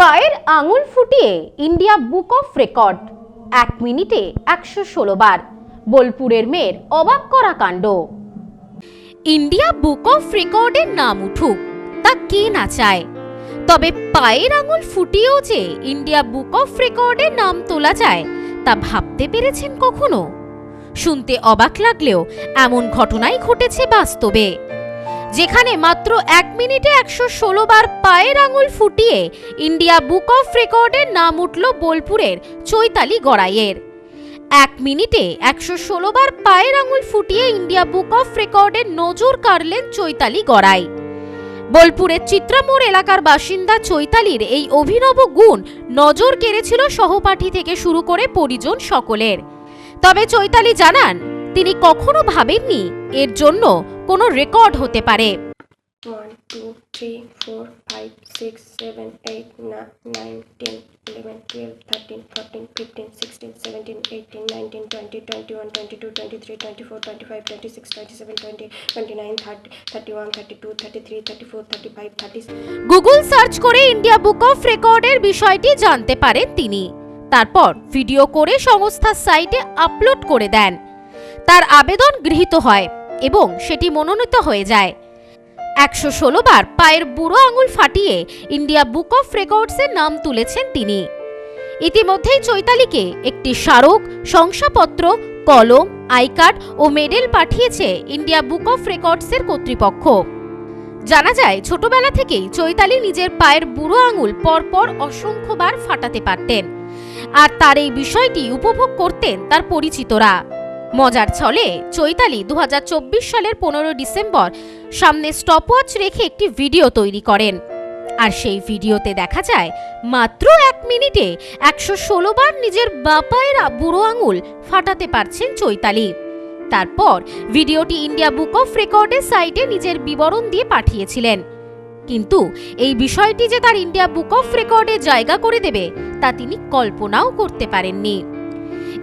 পায়ের আঙুল ফুটিয়ে ইন্ডিয়া বুক অফ রেকর্ড। এক মিনিটে একশো ষোলো বার। বোলপুরের মেয়ের অবাক করা কাণ্ড। ইন্ডিয়া বুক অফ রেকর্ডের নাম উঠুক, তা কে না চায়? তবে পায়ের আঙুল ফুটিয়েও যে ইন্ডিয়া বুক অফ রেকর্ডের নাম তোলা যায়, তা ভাবতে পেরেছেন কখনো? শুনতে অবাক লাগলেও এমন ঘটনাই ঘটেছে বাস্তবে। যেখানে মাত্র এক মিনিটে একশো ষোলো বার পায়ের আঙুল ফুটিয়ে ইন্ডিয়া বুক অফ রেকর্ডের নাম উঠল বোলপুরের চৈতালি গড়াইয়ের। এক মিনিটে একশো ষোলো বার পায়ের আঙুল ফুটিয়ে ইন্ডিয়া বুক অফ রেকর্ডের নজর কাড়লেন চৈতালি গড়াই। বোলপুরের চিত্রামোড় এলাকার বাসিন্দা চৈতালির এই অভিনব গুণ নজর কেড়েছিল সহপাঠী থেকে শুরু করে পরিজন সকলের। তবে চৈতালি জানান, তিনি কখনো ভাবেননি এর জন্য কোনো রেকর্ড হতে পারে। One two three four five six seven eight nine ten eleven twelve thirteen fourteen fifteen sixteen seventeen eighteen nineteen twenty twenty one twenty two twenty three twenty four twenty five twenty six twenty seven twenty twenty nine thirty thirty one thirty two thirty three thirty four thirty five thirty Google search করে India book of রেকর্ডের বিষয়টি জানতে পারেন তিনি। তারপর video করে সংস্থার সাইটে আপলোড করে দেন। তার আবেদন গৃহীত হয়। এবং সেটি মনোনীত হয়ে যায়। একশো ষোলো বার পায়ের বুড়ো আঙুল ফাটিয়ে ইন্ডিয়া বুক অফ রেকর্ডসের নাম তুলেছেন তিনি। ইতিমধ্যেই চৈতালিকে একটি স্মারক, শংসাপত্র, কলম, আই কার্ড ও মেডেল পাঠিয়েছে ইন্ডিয়া বুক অফ রেকর্ডসের কর্তৃপক্ষ। জানা যায়, ছোটবেলা থেকেই চৈতালি নিজের পায়ের বুড়ো আঙুল পরপর অসংখ্যবার ফাটাতে পারতেন। আর তার এই বিষয়টি উপভোগ করতেন তার পরিচিতরা। মজার ছলে চৈতালি দু হাজার চব্বিশ সালের পনেরো ডিসেম্বর সামনে স্টপওয়াচ রেখে একটি ভিডিও তৈরি করেন। আর সেই ভিডিওতে দেখা যায়, মাত্র এক মিনিটে একশো ষোলো বার নিজের বাপায়ের বুড়ো আঙুল ফাটাতে পারছেন চৈতালি। তারপর ভিডিওটি ইন্ডিয়া বুক অফ রেকর্ডের সাইটে নিজের বিবরণ দিয়ে পাঠিয়েছিলেন। কিন্তু এই বিষয়টি যে তার ইন্ডিয়া বুক অফ রেকর্ডে জায়গা করে দেবে, তা তিনি কল্পনাও করতে পারেননি।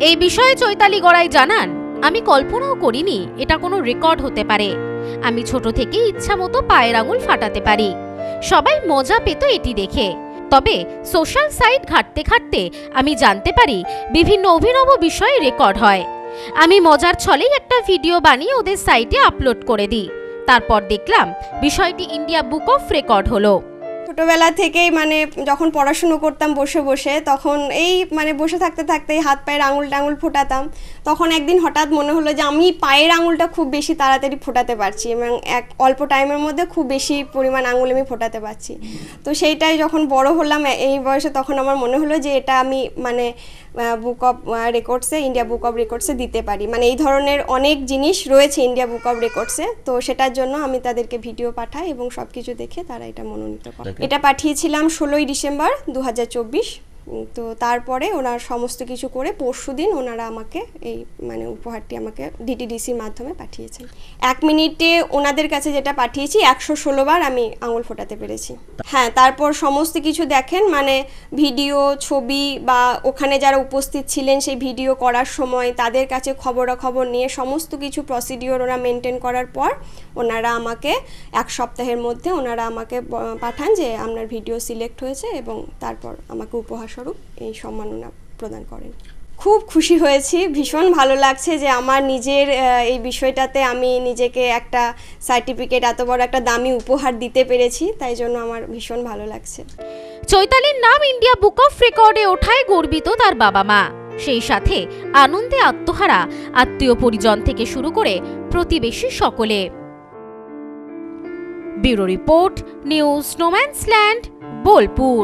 এই বিষয়ে চৈতালি গড়াই জানান আমি কল্পনাও করিনি এটা কোনো রেকর্ড হতে পারে। আমি ছোট থেকেই ইচ্ছা মতো পায়ের আঙুল ফাটাতে পারি। সবাই মজা পেত এটি দেখে। তবে সোশ্যাল সাইট ঘাঁটতে ঘাঁটতে আমি জানতে পারি বিভিন্ন অভিনব বিষয়ে রেকর্ড হয়। আমি মজার ছলেই একটা ভিডিও বানিয়ে ওদের সাইটে আপলোড করে দিই। তারপর দেখলাম বিষয়টি ইন্ডিয়া বুক অফ রেকর্ড হলো। ছোটোবেলা থেকেই মানে যখন পড়াশুনো করতাম বসে বসে, তখন এই মানে বসে থাকতে থাকতে হাত পায়ের আঙুল টাঙুল ফোটাতাম। তখন একদিন হঠাৎ মনে হলো যে আমি পায়ের আঙুলটা খুব বেশি তাড়াতাড়ি ফোটাতে পারছি এবং এক অল্প টাইমের মধ্যে খুব বেশি পরিমাণ আঙুল আমি ফোটাতে পারছি। তো সেইটাই যখন বড় হলাম এই বয়সে তখন আমার মনে হলো যে এটা আমি মানে বুক অফ রেকর্ডসে ইন্ডিয়া বুক অফ রেকর্ডসে দিতে পারি। মানে এই ধরনের অনেক জিনিস রয়েছে ইন্ডিয়া বুক অফ রেকর্ডসে তো সেটার জন্য আমি তাদেরকে ভিডিও পাঠাই এবং সব কিছু দেখে তারা এটা মনোনীত করে। এটা পাঠিয়েছিলাম ষোলোই ডিসেম্বর দু হাজার চব্বিশ। তো তারপরে ওনার সমস্ত কিছু করে পরশু দিন ওনারা আমাকে এই মানে উপহারটি আমাকে ডিটিডিসির মাধ্যমে পাঠিয়েছেন। এক মিনিটে ওনাদের কাছে যেটা পাঠিয়েছি, একশো ষোলো বার আমি আঙুল ফোটাতে পেরেছি। হ্যাঁ তারপর সমস্ত কিছু দেখেন মানে ভিডিও, ছবি বা ওখানে যারা উপস্থিত ছিলেন সেই ভিডিও করার সময় তাদের কাছে খবরাখবর নিয়ে সমস্ত কিছু প্রসিডিওর ওরা মেনটেন করার পর ওনারা আমাকে এক সপ্তাহের মধ্যে ওনারা আমাকে পাঠান যে আপনার ভিডিও সিলেক্ট হয়েছে এবং তারপর আমাকে উপহারস্বরূপ এই সম্মাননা প্রদান করেন। খুব খুশি হয়েছি। ভীষণ ভালো লাগছে যে আমার নিজের এই বিষয়টাতে আমি নিজেকে একটা সার্টিফিকেট এত বড় একটা দামি উপহার দিতে পেরেছি, তাই জন্য আমার ভীষণ ভালো লাগছে। চৈতালির নাম ইন্ডিয়া বুক অফ রেকর্ডে ওঠায় গর্বিত তার বাবা মা। সেই সাথে আনন্দে আত্মহারা আত্মীয় পরিজন থেকে শুরু করে প্রতিবেশী সকলে। Bureau report, news no man's land, Bolpur.